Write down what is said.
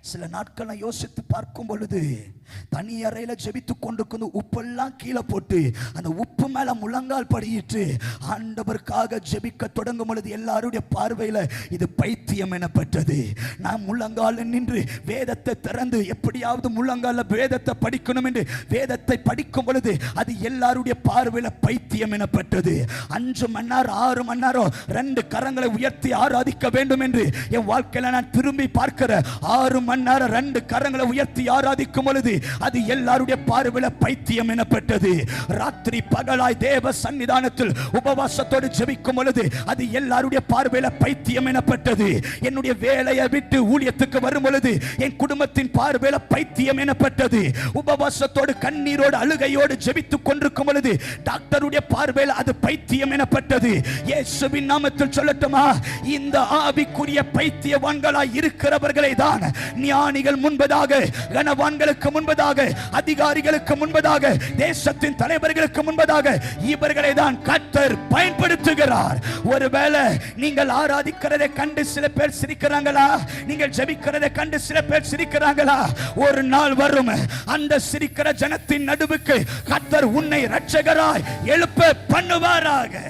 சில நாட்கள் நான் யோசித்து பார்க்கும் பொழுது தனி அறையில ஜெபித்து கொண்டு உப்பெல்லாம் கீழே போட்டு அந்த உப்பு மேல முழங்கால் படியிட்டு ஆண்டவருக்காக ஜெபிக்க தொடங்கும் பொழுது எல்லாருடைய பார்வையில இது பைத்தியம் எனப்பட்டது. நான் முழங்கால நின்று வேதத்தை திறந்து எப்படியாவது முழங்கால வேதத்தை படிக்கணும் என்று வேதத்தை படிக்கும் பொழுது அது எல்லாருடைய பார்வையில பைத்தியம் எனப்பட்டது. அஞ்சு மணி நேரம் ஆறு மணி நேரம் ரெண்டு கரங்களை உயர்த்தி ஆராதிக்க வேண்டும் என்று என் வாழ்க்கையில நான் திரும்பி பார்க்கிற ஆறு மணி நேரம் ரெண்டு கரங்களை உயர்த்தி ஆராதிக்கும் பொழுது அது எல்லாருடைய பார்வையில பைத்தியம் எனப்பட்டது. ராத்திரி பகலாய் தேவ சன்னிதானத்தில் உபவாசத்தோடு ஜெபிக்கும் பொழுது அது எல்லாருடைய பார்வையில பைத்தியம் எனப்பட்டது. என்னுடைய வேலையை விட்டு ஊழியத்துக்கு வரும் பொழுது என் குடும்பத்தின் பார்வையில பைத்தியம் எனப்பட்டது. உபவாசத்தோடு கண்ணீரோடு அழுகையோடு ஜெபித்துக் கொண்டிருக்கும் பொழுது டாக்டருடைய பார்வையில் அது பைத்தியம் எனப்பட்டது. இயேசுவின் நாமத்தில் சொல்லட்டுமா? இந்த ஆவிக்குரிய பைத்தியவான்களாய் இருக்கிறவர்களை தான் ஞானிகள் முன்பதாக கனவான்களுக்கு முன்பு முன்பதாக அதிகாரிகளுக்கு முன்பதாக தேசத்தின் தலைவர்களுக்கு முன்பதாக இவர்களை தான் கர்த்தர் பயன்படுத்துகிறார். ஒருவேளை நீங்கள் ஆராதிக்கிறதை கண்டு சில பேர் சிரிக்கிறாங்களா? நீங்கள் ஜபிக்கிறதை கண்டு சில பேர் சிரிக்கிறாங்களா? ஒரு நாள் வரும் அந்த சிரிக்கிற ஜனத்தின் நடுவுக்கு கர்த்தர் உன்னை ரட்சகராய் எழுப்ப பண்ணுவாராக.